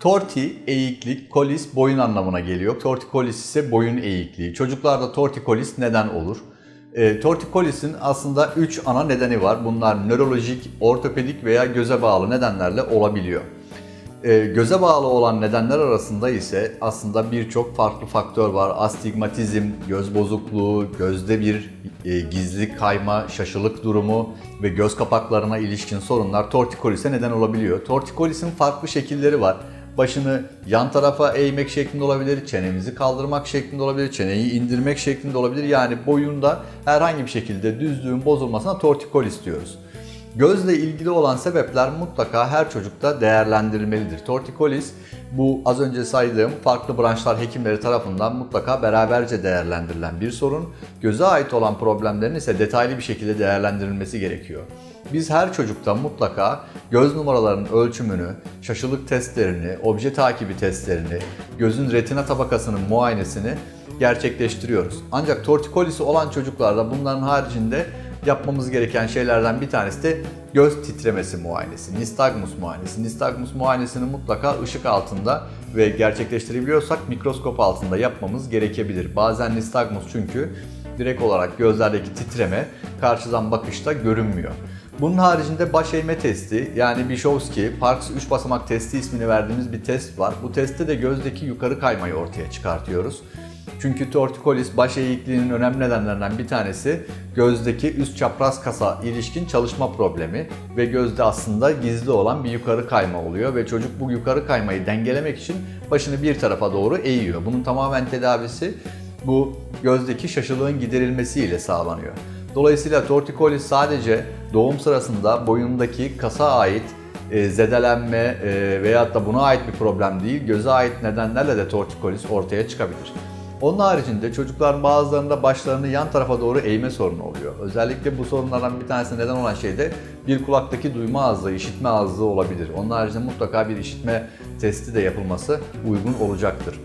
Torti, eğiklik, kolis boyun anlamına geliyor. Tortikolis ise boyun eğikliği. Çocuklarda tortikolis neden olur? E, tortikolisin aslında 3 ana nedeni var. Bunlar nörolojik, ortopedik veya göze bağlı nedenlerle olabiliyor. E, göze bağlı olan nedenler arasında ise aslında birçok farklı faktör var. Astigmatizm, göz bozukluğu, gözde bir e, gizli kayma, şaşılık durumu ve göz kapaklarına ilişkin sorunlar tortikolise neden olabiliyor. Tortikolisin farklı şekilleri var. Başını yan tarafa eğmek şeklinde olabilir, çenemizi kaldırmak şeklinde olabilir, çeneyi indirmek şeklinde olabilir. Yani boyunda herhangi bir şekilde düzlüğün bozulmasına tortikolis diyoruz. Gözle ilgili olan sebepler mutlaka her çocukta değerlendirilmelidir. Tortikolis bu az önce saydığım farklı branşlar hekimleri tarafından mutlaka beraberce değerlendirilen bir sorun. Göze ait olan problemlerin ise detaylı bir şekilde değerlendirilmesi gerekiyor. Biz her çocukta mutlaka göz numaralarının ölçümünü, şaşılık testlerini, obje takibi testlerini, gözün retina tabakasının muayenesini gerçekleştiriyoruz. Ancak tortikolisi olan çocuklarda bunların haricinde yapmamız gereken şeylerden bir tanesi de göz titremesi muayenesi, nistagmus muayenesi. Nistagmus muayenesini mutlaka ışık altında ve gerçekleştirebiliyorsak mikroskop altında yapmamız gerekebilir. Bazen nistagmus çünkü direkt olarak gözlerdeki titreme karşıdan bakışta görünmüyor. Bunun haricinde baş eğme testi yani Bishowski, Parks 3 basamak testi ismini verdiğimiz bir test var. Bu testte de gözdeki yukarı kaymayı ortaya çıkartıyoruz. Çünkü tortikolis baş eğikliğinin önemli nedenlerinden bir tanesi gözdeki üst çapraz kasa ilişkin çalışma problemi ve gözde aslında gizli olan bir yukarı kayma oluyor ve çocuk bu yukarı kaymayı dengelemek için başını bir tarafa doğru eğiyor. Bunun tamamen tedavisi bu gözdeki şaşılığın giderilmesiyle sağlanıyor. Dolayısıyla tortikolis sadece doğum sırasında boyundaki kasa ait e, zedelenme e, veyahut da buna ait bir problem değil, göze ait nedenlerle de tortikolis ortaya çıkabilir. Onun haricinde çocukların bazılarında başlarını yan tarafa doğru eğme sorunu oluyor. Özellikle bu sorunlardan bir tanesi neden olan şey de bir kulaktaki duyma azlığı, işitme azlığı olabilir. Onun haricinde mutlaka bir işitme testi de yapılması uygun olacaktır.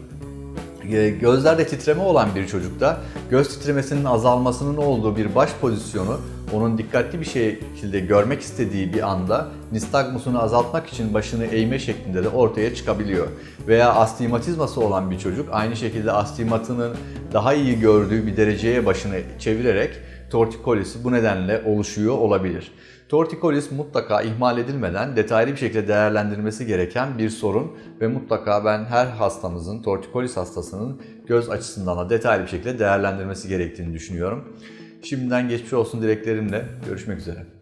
E, Gözlerde titreme olan bir çocukta göz titremesinin azalmasının olduğu bir baş pozisyonu onun dikkatli bir şekilde görmek istediği bir anda nistagmusunu azaltmak için başını eğme şeklinde de ortaya çıkabiliyor. Veya astigmatizması olan bir çocuk aynı şekilde astigmatının daha iyi gördüğü bir dereceye başını çevirerek tortikolis bu nedenle oluşuyor olabilir. Tortikolis mutlaka ihmal edilmeden detaylı bir şekilde değerlendirilmesi gereken bir sorun ve mutlaka ben her hastamızın, tortikolis hastasının göz açısından da detaylı bir şekilde değerlendirmesi gerektiğini düşünüyorum. Şimdiden geçmiş olsun dileklerimle görüşmek üzere.